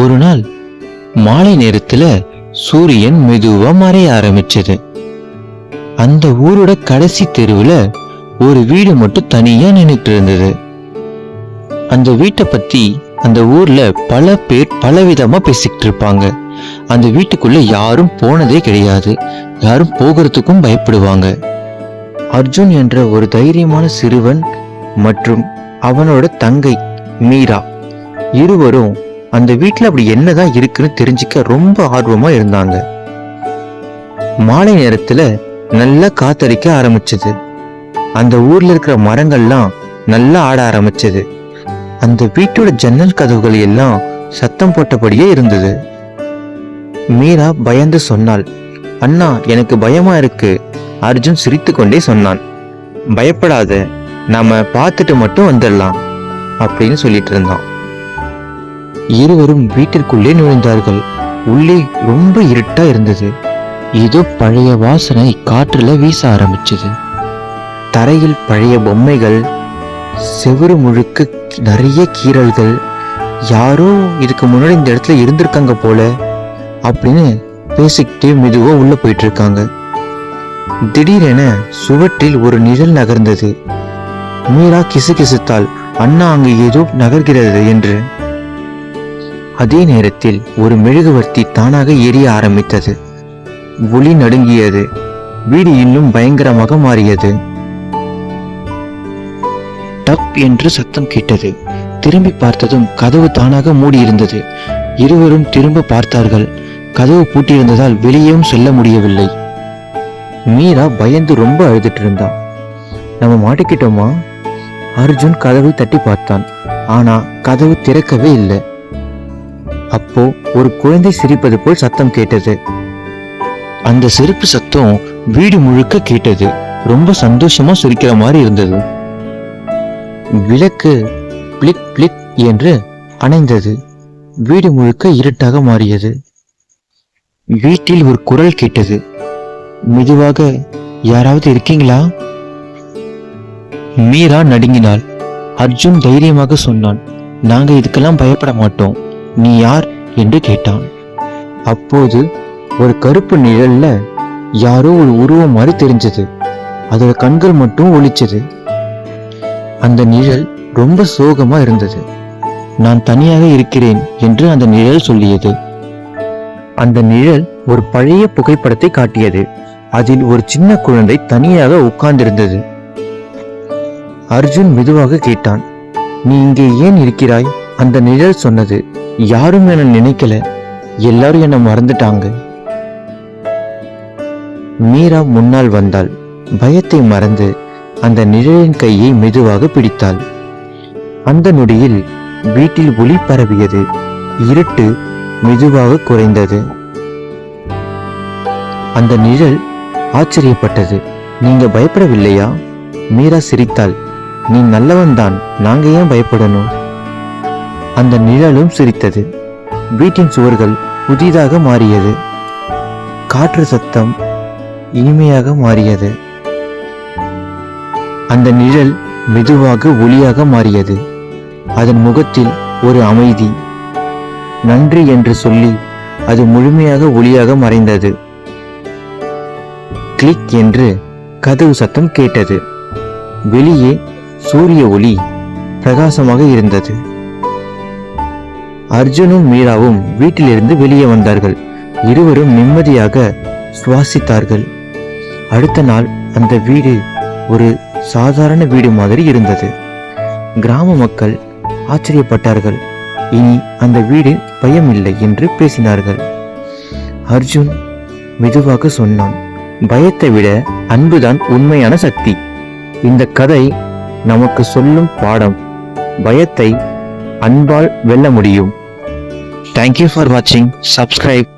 ஒரு நாள் மாலை நேரத்துல சூரியன் மெதுவா மறைய ஆரம்பிச்சது. அந்த ஊரோட கடைசி தெருவுல ஒரு வீடு மட்டும் தனியா நின்றுட்டு இருந்தது. அந்த வீட்டை பத்தி அந்த ஊர்ல பல பேர் பலவிதமா பேசிக்கிட்டு இருப்பாங்க. அந்த வீட்டுக்குள்ள யாரும் போனதே கிடையாது. யாரும் போகிறதுக்கும் பயப்படுவாங்க. அர்ஜுன் என்ற ஒரு தைரியமான சிறுவன் மற்றும் அவனோட தங்கை மீரா இருவரும் அந்த வீட்டில் அப்படி என்னதான் இருக்குன்னு தெரிஞ்சுக்க ரொம்ப ஆர்வமாக இருந்தாங்க. மாலை நேரத்தில் நல்லா காத்தடிக்க ஆரம்பிச்சது. அந்த ஊர்ல இருக்கிற மரங்கள்லாம் நல்லா ஆட ஆரம்பிச்சது. அந்த வீட்டோட ஜன்னல் கதவுகள் எல்லாம் சத்தம் போட்டபடியே இருந்தது. மீரா பயந்து சொன்னாள் அண்ணா எனக்கு பயமா இருக்கு. அர்ஜுன் சிரித்துக்கொண்டே சொன்னான் பயப்படாத நாம பார்த்துட்டு மட்டும் வந்துடலாம் அப்படின்னு சொல்லிட்டு இருந்தான். இருவரும் வீட்டிற்குள்ளே நுழைந்தார்கள். உள்ளே ரொம்ப இருட்டா இருந்தது. ஏதோ பழைய வாசனை காற்றுல வீச ஆரம்பிச்சது. தரையில் பழைய பொம்மைகள் செவுரு முழுக்க நிறைய கீறல்கள் யாரோ இதுக்கு முன்னாடி இந்த இடத்துல இருந்திருக்காங்க போல அப்படின்னு பேசிக்கிட்டே மெதுவா உள்ள போயிட்டு இருக்காங்க திடீரென சுவற்றில் ஒரு நிழல் நகர்ந்தது. மீரா கிசுகிசுத்தாள். அண்ணா அங்கு ஏதோ நகர்கிறது என்று அதே நேரத்தில் ஒரு மெழுகுவர்த்தி தானாக எரிய ஆரம்பித்தது. ஒளி நடுங்கியது. வீடு இன்னும் பயங்கரமாக மாறியது. டப் என்று சத்தம் கேட்டது. திரும்பி பார்த்ததும் கதவு தானாக மூடியிருந்தது. இருவரும் திரும்ப பார்த்தார்கள். கதவு பூட்டியிருந்ததால் வெளியேவும் செல்ல முடியவில்லை. மீரா பயந்து ரொம்ப அழுதுட்டு இருந்தான் நம்ம மாட்டிக்கிட்டோமா? அர்ஜுன் கதவை தட்டி பார்த்தான். ஆனா கதவு திறக்கவே இல்லை. அப்போ ஒரு குழந்தை சிரிப்பது போல் சத்தம் கேட்டது. அந்த சிரிப்பு சத்தம் வீடு முழுக்க கேட்டது. ரொம்ப சந்தோஷமா சிரிக்கிற மாதிரி இருந்தது. விளக்கு பிளிக் பிளிக் என்று அணைந்தது. வீடு முழுக்க இருட்டாக மாறியது. வீட்டில் ஒரு குரல் கேட்டது. மெதுவாக யாராவது இருக்கீங்களா? மீரா நடுங்கினாள். அர்ஜுன் தைரியமாக சொன்னான். நாங்க இதுக்கெல்லாம் பயப்பட மாட்டோம். நீ யார்? என்று கேட்டான். அப்போது ஒரு கருப்பு நிழல்ல யாரோ ஒரு உருவம் மாதிரி தெரிஞ்சது. அதோட கண்கள் மட்டும் ஒளிச்சது. அந்த நிழல் ரொம்ப சோகமா இருந்தது. நான் தனியாக இருக்கிறேன் என்று அந்த நிழல் சொல்லியது. அந்த நிழல் ஒரு பழைய புகைப்படத்தை காட்டியது. அதில் ஒரு சின்ன குழந்தை தனியாக உட்கார்ந்திருந்தது. அர்ஜுன் மெதுவாக கேட்டான் நீ இங்கே ஏன் இருக்கிறாய்? அந்த நிழல் சொன்னது. யாரும் என நினைக்கல. எல்லாரும் என்ன மறந்துட்டாங்க. மீரா முன்னால் வந்தாள். பயத்தை மறந்து அந்த நிழலின் கையை மெதுவாக பிடித்தாள். அந்த நொடியில் வீட்டில் ஒளி பரவியது. இருட்டு மெதுவாக குறைந்தது. அந்த நிழல் ஆச்சரியப்பட்டது. நீங்க பயப்படவில்லையா? மீரா சிரித்தாள். நீ நல்லவன்தான். நாங்க ஏன் பயப்படணும்? அந்த நிழலும் சிரித்தது. வீட்டின் சுவர்கள் புதிதாக மாறியது. காற்று சத்தம் இனிமையாக மாறியது. அந்த நிழல் மெதுவாக ஒளியாக மாறியது. அதன் முகத்தில் ஒரு அமைதி. நன்றி என்று சொல்லி அது முழுமையாக ஒளியாக மறைந்தது. கிளிக் என்று கதவு சத்தம் கேட்டது. வெளியே சூரிய ஒளி பிரகாசமாக இருந்தது. அர்ஜுனும் மீராவும் வீட்டிலிருந்து வெளியே வந்தார்கள். இருவரும் நிம்மதியாக சுவாசித்தார்கள். அடுத்த நாள் அந்த வீடு ஒரு சாதாரண வீடு மாதிரி இருந்தது. கிராம மக்கள் ஆச்சரியப்பட்டார்கள். இனி அந்த வீடு பயமில்லை என்று பேசினார்கள். அர்ஜுன் மெதுவாக சொன்னான் பயத்தை விட அன்புதான் உண்மையான சக்தி. இந்த கதை நமக்கு சொல்லும் பாடம் பயத்தை அன்பால் வெல்ல முடியும். Thank you for watching. Subscribe.